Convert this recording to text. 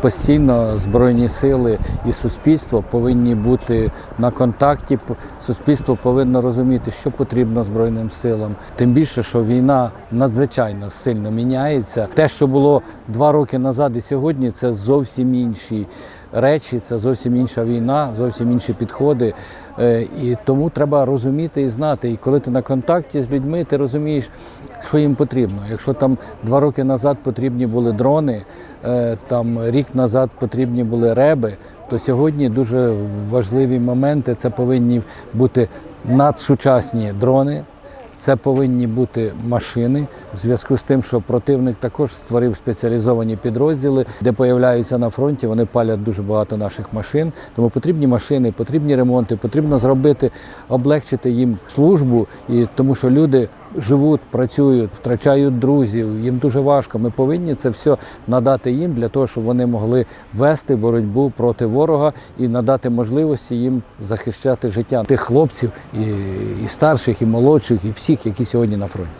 постійно збройні сили і суспільство повинні бути на контакті. Суспільство повинно розуміти, що потрібно збройним силам. Тим більше, що війна надзвичайно сильно міняється. Те, що було два роки назад і сьогодні, це зовсім інші речі, це зовсім інша війна, зовсім інші підходи. Е, І тому треба розуміти і знати. І коли ти на контакті з людьми, ти розумієш, що їм потрібно. Якщо там два роки назад потрібні були дрони, е, там рік назад потрібні були реби, то сьогодні дуже важливі моменти. Це повинні бути надсучасні дрони. Це повинні бути машини в зв'язку з тим, що противник також створив спеціалізовані підрозділи, де появляються на фронті. Вони палять дуже багато наших машин. Тому потрібні машини, потрібні ремонти, потрібно зробити, облегчити їм службу, і тому що люди живуть, працюють, втрачають друзів. Їм дуже важко. Ми повинні це все надати їм для того, щоб вони могли вести боротьбу проти ворога і надати можливості їм захищати життя тих хлопців і, і старших, і молодших, і всіх, які сьогодні на фронті.